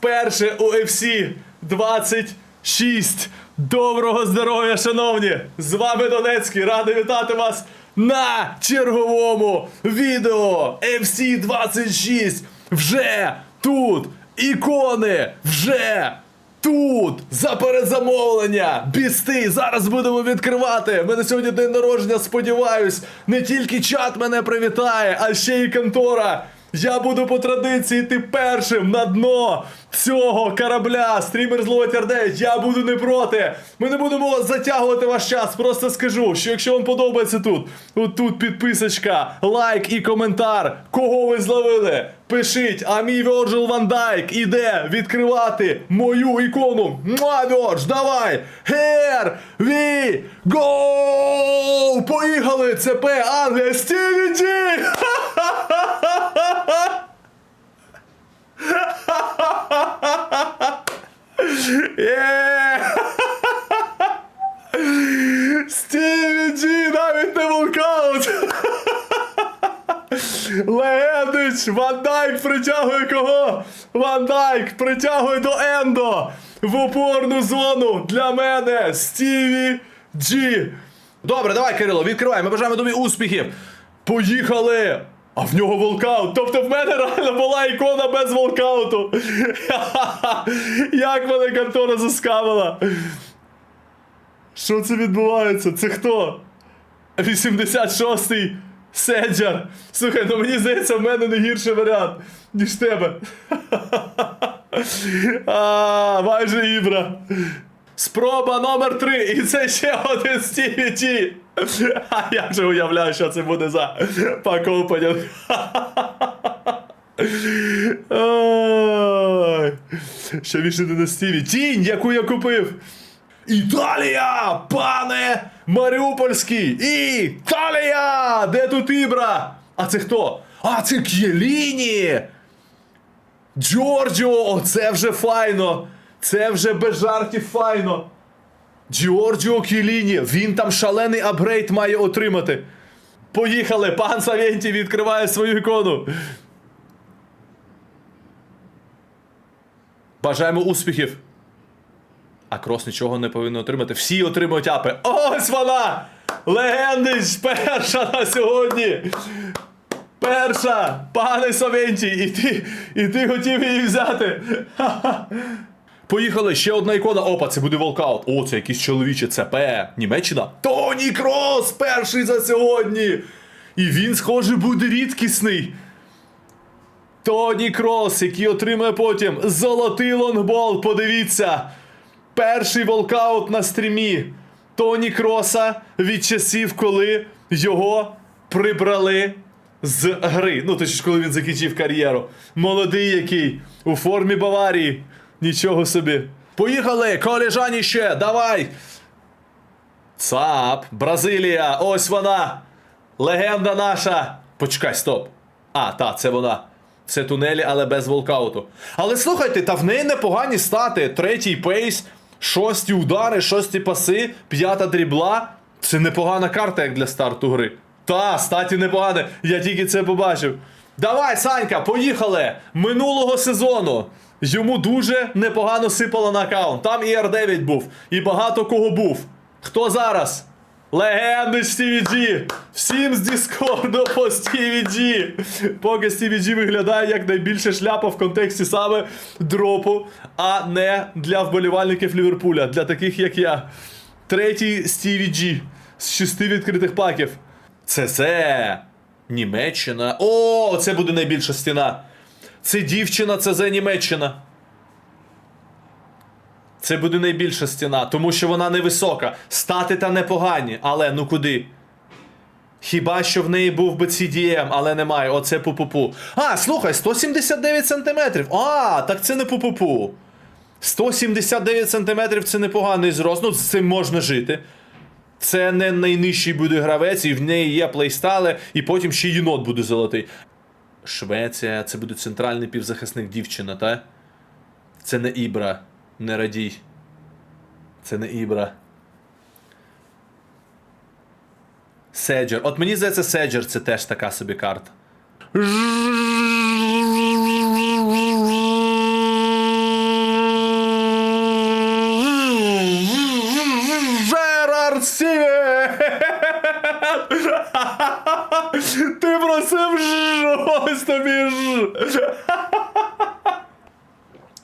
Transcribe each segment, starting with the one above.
вперше у FC 26. Доброго здоров'я, шановні! З вами Донецький. Радий вітати вас на черговому відео FC 26. Вже тут ікони, вже Тут за передзамовлення! Бісти! Зараз будемо відкривати! Мене сьогодні день народження, сподіваюсь, не тільки чат мене привітає, а ще й контора. Я буду по традиції йти першим на дно цього корабля. Стрімер зловить 9 Я буду не проти. Ми не будемо затягувати ваш час. Просто скажу, що якщо вам подобається тут, отут тут підписочка, лайк і коментар. Кого ви зловили? Пишіть, а мій Virgil Van Dijk іде відкривати мою ікону. Муа, Вьордж, давай! Here we go! Поїхали! ЦП Англія Стіві Джі! Стіві Джі, навіть не волкаут! Легендич! Ван Дайк притягує кого? Ван Дайк притягує до Ендо в опорну зону для мене Стіві Джі. Добре, давай, Кирило, відкривай. Ми бажаємо тобі успіхів. Поїхали! А в нього волкаут. Тобто в мене реально була ікона без волкауту. Як мене контора заскавила. Що це відбувається? Це хто? 86-й Седжар. Слухай, ну мені здається, в мене не гірший варіант, ніж тебе. а, майже Ібра. Спроба номер 3 І це ще один Стіві Ті. А я вже уявляю, що це буде за покопання. Ще більше не на Стіві. Тінь, яку я купив. Італія! Пане Маріупольський! Італія! Де тут Ібра? А це хто? А це К'єліні! Джорджіо! Оце вже файно! Це вже без жартів файно! Джорджіо К'єліні! Він там шалений апгрейд має отримати. Поїхали! Пан Савєнтій відкриває свою ікону. Бажаємо успіхів! А крос нічого не повинен отримати. Всі отримують апи. Ось вона! Легендич! Перша на сьогодні! Перша! Пане Совентій! І ти, і ти хотів її взяти! Ха-ха. Поїхали, ще одна ікона. Опа, це буде волкаут. О, це якийсь чоловіче ЦП. Німеччина. Тоні Крос! Перший за сьогодні! І він, схоже, буде рідкісний. Тоні Крос, який отримає потім золотий лонгбол. Подивіться. Перший волкаут на стрімі Тоні Кроса від часів, коли його прибрали з гри. Ну, точніше, коли він закінчив кар'єру. Молодий який, у формі Баварії. Нічого собі. Поїхали, колежаніще, давай! ЦАП, Бразилія, ось вона! Легенда наша! Почекай, стоп. А, та, це вона. Це тунелі, але без волкауту. Але слухайте, та в неї непогані стати. Третій пейс, шості удари, шості паси, п'ята дрібла. Це непогана карта, як для старту гри. Та, статі непогане, я тільки це побачив. Давай, Санька, поїхали! Минулого сезону. Йому дуже непогано сипало на аккаунт. Там і Р9 був, і багато кого був. Хто зараз? Легенди Стіві Джі! Всім з Діскорду по Джі! Поки Джі виглядає як найбільша шляпа в контексті саме дропу, а не для вболівальників Ліверпуля, для таких як я. Третій Стіві Джі з шести відкритих паків. Це це. Німеччина. О, це буде найбільша стіна. Це дівчина, це за Німеччина. Це буде найбільша стіна, тому що вона невисока. Стати та непогані, але ну куди? Хіба що в неї був би CDM, але немає. Оце пу-пу-пу. А, слухай, 179 сантиметрів. А, так це не пу-пу-пу. 179 сантиметрів це непоганий зрост. Ну, з цим можна жити. Це не найнижчий буде гравець, і в неї є плейстали, і потім ще єнот буде золотий. Швеція, це буде центральний півзахисник дівчина, та? Це не Ібра не радій. Це не Ібра. Седжер. От мені здається, Седжер це теж така собі карта. Жерар Сівер!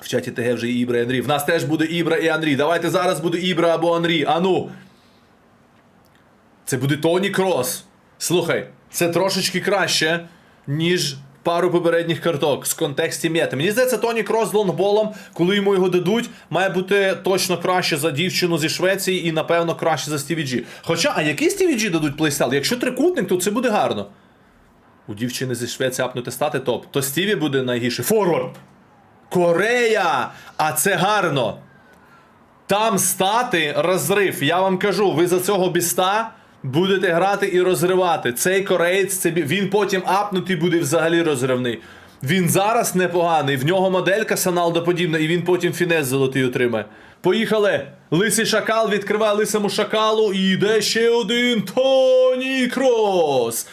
В чаті ТГ вже Ібра і Андрій. В нас теж буде Ібра і Андрій. Давайте зараз буде Ібра або Андрій. Ану. Це буде Тоні Крос. Слухай, це трошечки краще, ніж пару попередніх карток з контексті мети. Мені здається, Тоні Крос з лонгболом, коли йому його дадуть, має бути точно краще за дівчину зі Швеції і, напевно, краще за Стіві Джі. Хоча, а який Стіві Джі дадуть плейстайл? Якщо трикутник, то це буде гарно. У дівчини зі Швеції апнути стати топ, то Стіві буде найгірший. Форвард! Корея! А це гарно. Там стати розрив. Я вам кажу, ви за цього біста будете грати і розривати. Цей кореєць, це він потім апнутий буде взагалі розривний. Він зараз непоганий, в нього моделька Саналдо подібна, і він потім фінес золотий отримає. Поїхали! Лисий шакал відкриває лисому шакалу і йде ще один Тоні Крос.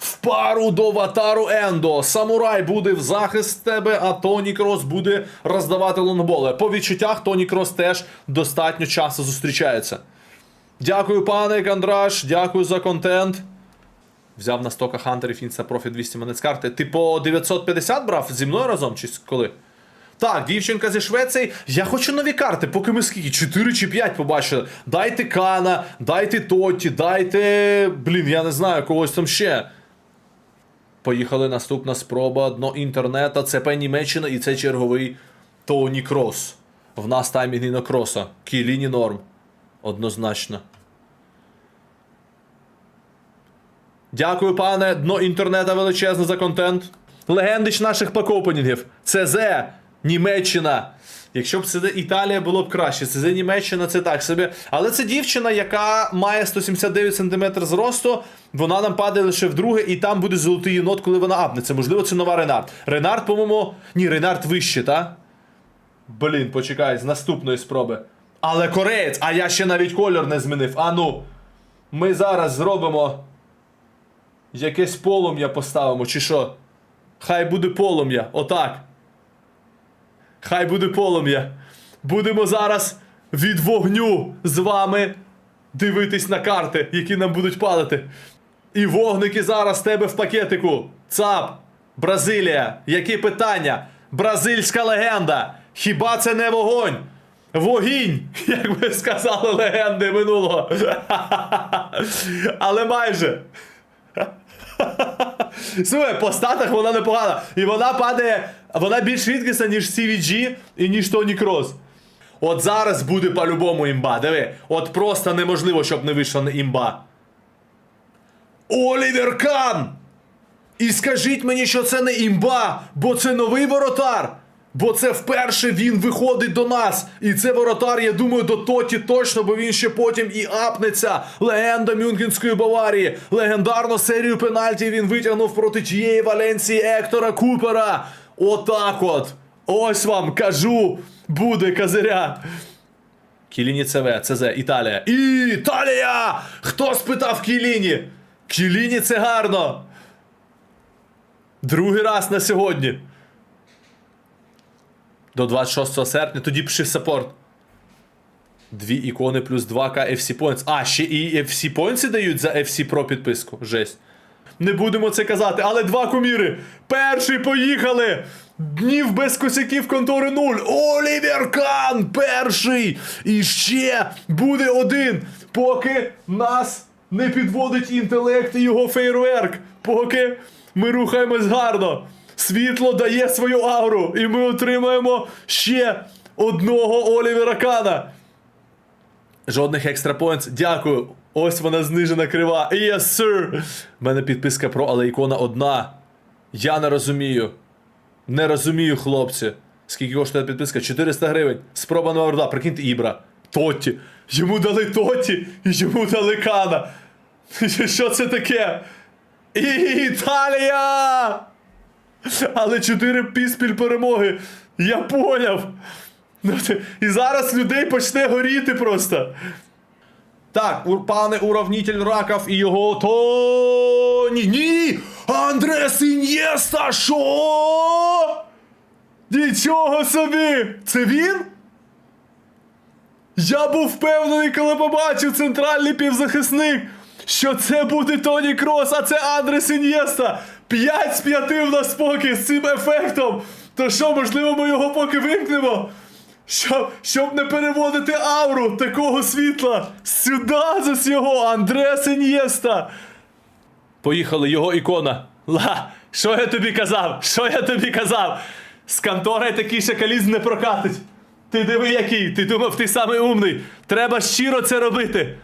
В пару до Ватару Ендо. Самурай буде в захист тебе, а Тоні Крос буде роздавати лонгболи. По відчуттях Тоні Крос теж достатньо часто зустрічається. Дякую, пане Кандраш, дякую за контент. Взяв на стока хантерів інста профі 200 монет карти. Ти по 950 брав зі мною разом чи коли? Так, дівчинка зі Швеції. Я хочу нові карти, поки ми скільки? 4 чи 5 побачили. Дайте Кана, дайте Тоті, дайте. Блін, я не знаю, когось там ще. Поїхали наступна спроба. Дно інтернета. Пен Німеччина і це черговий Тоні Крос. В нас таймінг на кроса. Кіліні норм. Однозначно. Дякую, пане. Дно інтернета величезне за контент. Легендич наших пакопенінгів. ЦЗ, Німеччина. Якщо б це Італія було б краще. ЦЗ Німеччина це так собі. Але це дівчина, яка має 179 см зросту. Вона нам падає лише вдруге, і там буде золотий єнот, коли вона апнеться. Можливо, це нова Ренард. Ренард, по-моєму. Ні, Ренард вище, та? Блін, почекай, з наступної спроби. Але кореєць, а я ще навіть кольор не змінив. А ну. Ми зараз зробимо. Якесь полум'я поставимо, чи що? Хай буде полум'я. Отак. Хай буде полум'я. Будемо зараз від вогню з вами дивитись на карти, які нам будуть падати. І вогники зараз в тебе в пакетику. ЦАП, Бразилія. Які питання? Бразильська легенда. Хіба це не вогонь? Вогінь, як би сказали легенди минулого. Але майже. Слухай, по статах вона непогана. І вона падає, вона більш рідкісна, ніж CVG і ніж Тоні Крос. От зараз буде по-любому імба. Диви, от просто неможливо, щоб не вийшла імба. Олівер Кан! І скажіть мені, що це не імба, бо це новий воротар. Бо це вперше він виходить до нас. І це воротар, я думаю, до Тоті точно, бо він ще потім і апнеться. Легенда Мюнхенської Баварії. Легендарну серію пенальті він витягнув проти тієї Валенції Ектора Купера. Отак от. Ось вам кажу, буде козиря. Кіліні ЦВ, ЦЗ, Італія. Італія! Хто спитав Кіліні? Кіліні це гарно. Другий раз на сьогодні. До 26 серпня, тоді пиши саппорт. Дві ікони плюс 2к FC Points. А, ще і FC Points дають за FC Pro підписку. Жесть. Не будемо це казати, але два куміри. Перший поїхали. Днів без косяків контори 0. Олівер Кан перший. І ще буде один. Поки нас не підводить інтелект і його фейерверк. Поки ми рухаємось гарно. Світло дає свою ауру, і ми отримаємо ще одного Олівера Кана. Жодних екстра поінтс. Дякую. Ось вона знижена крива. Yes, sir. У мене підписка про, але ікона одна. Я не розумію. Не розумію, хлопці. Скільки коштує підписка? 400 гривень. Спроба номер 2. Прикиньте, Ібра. Тоті. Йому дали Тоті, і йому дали Кана. Що це таке? Італія! Але 4 піспіль перемоги. Я поняв. Ну, І зараз людей почне горіти просто. Так, пане уравнітель раков і його Тоні. Ні! Андрес Ін'єста! Що? Нічого собі! Це він? Я був впевнений, коли побачив центральний півзахисник, що це буде Тоні Крос, а це Андрес Ін'єста. 5 з 5 в нас поки з цим ефектом. То що, можливо, ми його поки вимкнемо? Щоб, щоб не переводити ауру такого світла сюди з його Андрес Ін'єста. Поїхали, його ікона. Ла, що я тобі казав? Що я тобі казав? З контори такий шакалізм не прокатить. Ти диви який, ти думав, ти самий умний. Треба щиро це робити.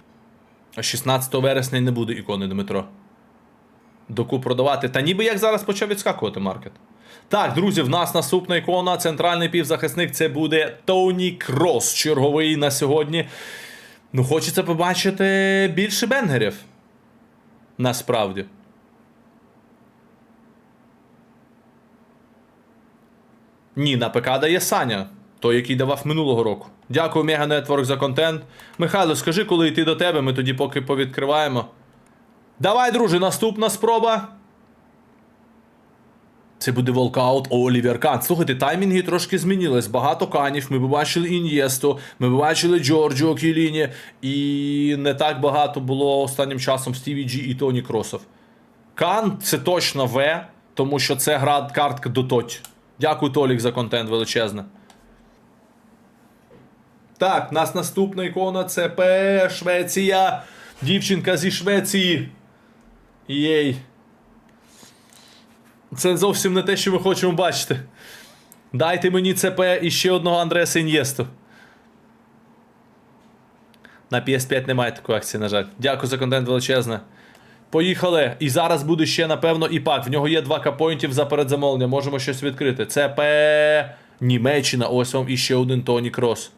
А 16 вересня не буде ікони Дмитро. Доку продавати. Та ніби як зараз почав відскакувати маркет. Так, друзі, в нас наступна ікона, центральний півзахисник. Це буде Тоні Крос, черговий на сьогодні. Ну, хочеться побачити більше бенгерів. Насправді. Ні, на ПК дає Саня, той, який давав минулого року. Дякую, Мега Нетворк, за контент. Михайло, скажи, коли йти до тебе, ми тоді поки повідкриваємо. Давай, друже, наступна спроба. Це буде волкаут Олівер Кан. Слухайте, таймінги трошки змінились. Багато канів. Ми побачили Ін'єсту, ми побачили Джорджо Кіліні. І не так багато було останнім часом Стіві Джі і Тоні Кросов. Кан це точно В, тому що це гра картка до точ. Дякую, Толік, за контент величезне. Так, нас наступна ікона це П. Швеція. Дівчинка зі Швеції. Єй. Це зовсім не те, що ми хочемо бачити. Дайте мені ЦП і ще одного Андреса Ін'єсту. На PS5 немає такої акції, на жаль. Дякую за контент величезне. Поїхали. І зараз буде ще, напевно, і пак. В нього є 2 капоінтів за передзамовлення. Можемо щось відкрити. ЦП Німеччина. Ось вам і ще один Тоні Крос.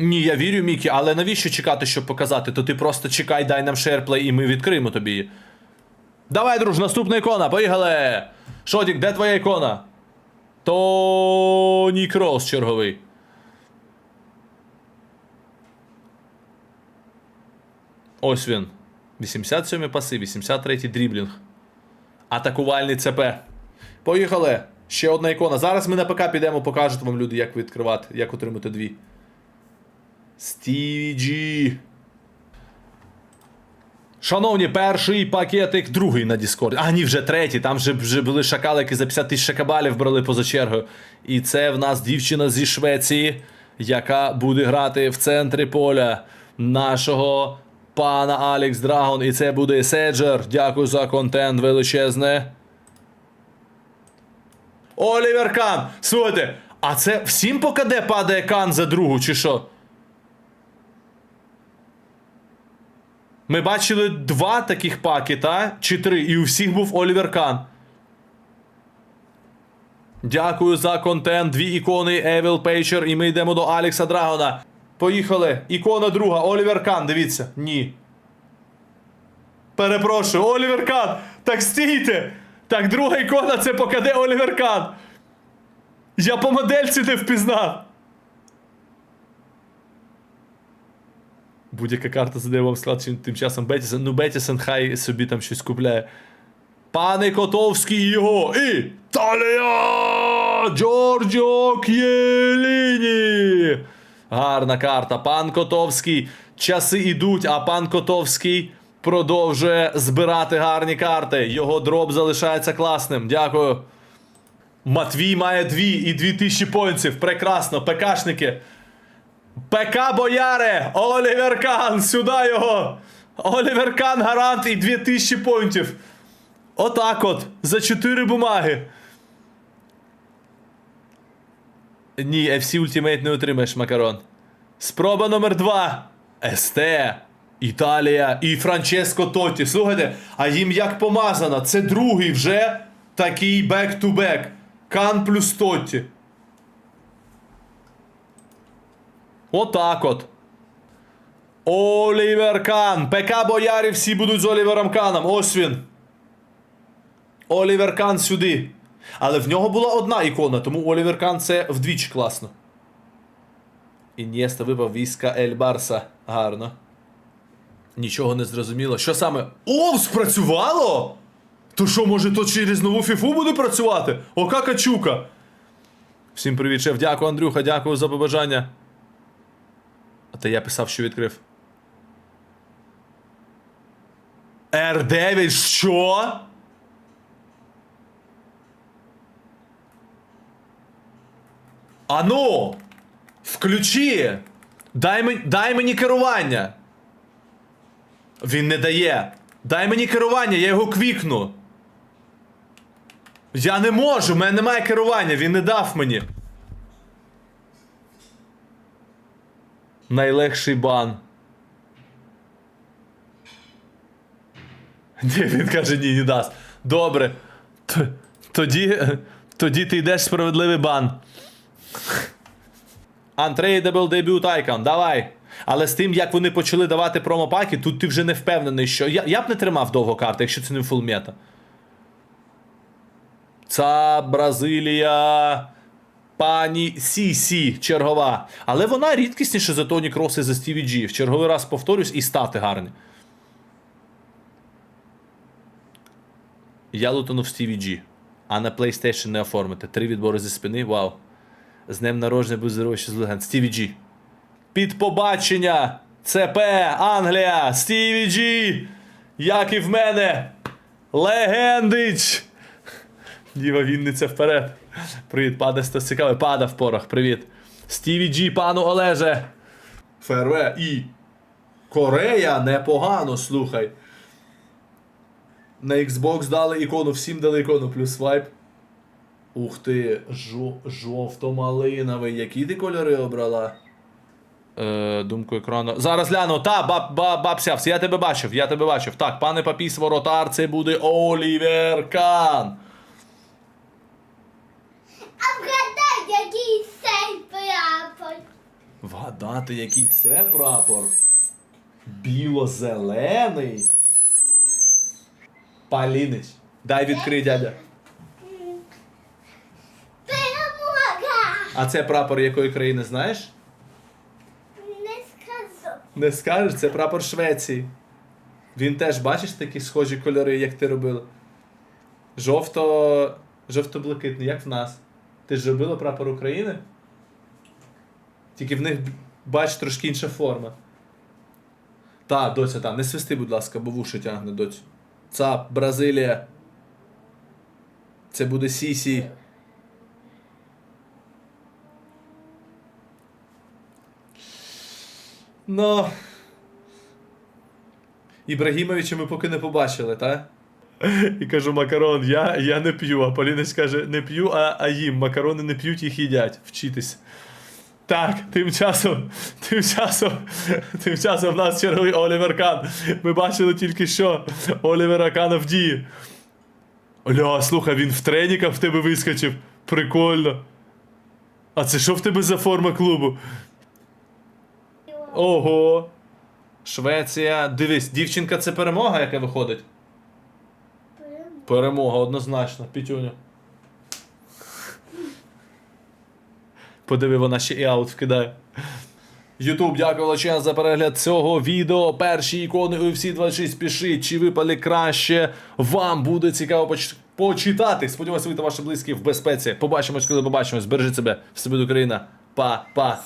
Ні, я вірю, Мікі, але навіщо чекати, щоб показати? То ти просто чекай, дай нам шерплей, і ми відкриємо тобі. Давай, друж, наступна ікона, поїхали! Шотік, де твоя ікона? Тоні Крос черговий. Ось він. 87 паси, 83 дріблінг. Атакувальний ЦП. Поїхали! Ще одна ікона. Зараз ми на ПК підемо, покажуть вам люди, як відкривати, як отримати дві. Стіві Джі. Шановні, перший пакетик, другий на Discord. А, ні, вже третій. Там вже, вже були шакали, які за 50 тисяч шакабалів брали поза чергою. І це в нас дівчина зі Швеції, яка буде грати в центрі поля нашого пана Алекс Драгон. І це буде Седжер. Дякую за контент величезне. Олівер Кан! Слухайте, а це всім по КД падає Кан за другу, чи що? Ми бачили два таких паки, та? Чи три, і у всіх був Олівер Кан. Дякую за контент. Дві ікони Evil Pager, і ми йдемо до Алекса Драгона. Поїхали. Ікона друга, Олівер Кан, дивіться. Ні. Перепрошую, Олівер Кан! Так стійте! Так, друга ікона це покаде Олівер Кан. Я по модельці не впізнав. Будь-яка карта задає вам склад, чи тим часом Бетісон. Ну, Бетісон хай собі там щось купляє. Пане Котовський його. Італія! Джорджо К'єліні! Гарна карта. Пан Котовський. Часи ідуть, а пан Котовський продовжує збирати гарні карти. Його дроб залишається класним. Дякую. Матвій має дві і дві тисячі поінтів. Прекрасно, ПКшники. ПК Бояре! Олівер Кан! Сюди його! Олівер Кан гарант і 2000 поінтів. Отак от. За 4 бумаги. Ні, FC Ultimate не отримаєш, Макарон. Спроба номер 2. СТ. Італія і Франческо Тотті. Слухайте, а їм як помазано. Це другий вже такий бек-ту-бек. Кан плюс Тотті. Отак от. Олівер Кан. ПК Боярі всі будуть з Олівером Каном. Ось він. Олівер Кан сюди. Але в нього була одна ікона, тому Олівер Кан це вдвічі класно. Ін'єста випав війська Ель Барса. Гарно. Нічого не зрозуміло. Що саме? О, спрацювало? То що, може, то через нову фіфу буде працювати? Ока качука. Всім привіт, шеф. Дякую, Андрюха, дякую за побажання. А то я писав, що відкрив. R9, що? Ану! Включи! Дай мені, дай мені керування! Він не дає. Дай мені керування, я його квікну. Я не можу, в мене немає керування, він не дав мені. Найлегший бан. Ні, він каже, ні, не дасть. Добре. Тоді, тоді ти йдеш справедливий бан. Untradeable debut icon, давай. Але з тим, як вони почали давати промопаки, тут ти вже не впевнений, що. Я, я б не тримав довго карти, якщо це не фул мета. Це Бразилія. Пані Сі-Сі, чергова. Але вона рідкісніше за Тоні Кроси за Стіві Джі. В черговий раз повторюсь, і стати гарні. Я лутанув Стіві Джі. А на PlayStation не оформити. Три відбори зі спини. Вау. З днем народження був здоров'я з легенд. Стіві Джі. Під побачення. ЦП, Англія, Стіві Джі. Як і в мене. Легендич. Діва Вінниця вперед. Привіт, паде хтось цікавий. Пада в порох, привіт. Стіві Джі, пану Олеже. ФРВ і. Корея непогано, слухай. На Xbox дали ікону, всім дали ікону плюс вайп. Ух ти, жо, жовто-малиновий. Які ти кольори обрала? Е, думку екрану. Зараз гляну. Та, баб, баб, бабсявс, я тебе бачив, я тебе бачив. Так, пане Папіс Воротар, це буде Олівер Кан. А вгадай, який цей прапор. Вгадати, який це прапор? Біло-зелений. Палінич. Дай відкрий, дядя. Перемога! А це прапор якої країни знаєш? Не скажу. Не скажеш, це прапор Швеції. Він теж, бачиш, такі схожі кольори, як ти робила. Жовто. Жовто-блакитний, як в нас. Ти ж робила прапор України? Тільки в них, бач, трошки інша форма. Та, доця, та, не свисти, будь ласка, бо вуші тягне, доцю. Цап, Бразилія. Це буде Сісі. Ну. Ібрагімовича ми поки не побачили, так? І кажу, макарон, я, я не п'ю. А Полінець каже, не п'ю, а, а їм. Макарони не п'ють, їх їдять. Вчитись. Так, тим часом, тим часом, тим часом в нас черговий Олівер Кан. Ми бачили тільки що Олівера Кана в дії. Оля, слухай, він в треніках в тебе вискочив. Прикольно. А це що в тебе за форма клубу? Ого. Швеція. Дивись, дівчинка це перемога, яка виходить. Перемога, однозначно, Пітюня. Подиви, вона ще і аут вкидає. Ютуб, дякую величезно за перегляд цього відео. Перші ікони UFC 26 пишіть, чи випали краще. Вам буде цікаво поч- почитати. Сподіваюся, ви та ваші близькі в безпеці. Побачимось, коли побачимось. Бережіть себе. Все буде Україна. Па-па.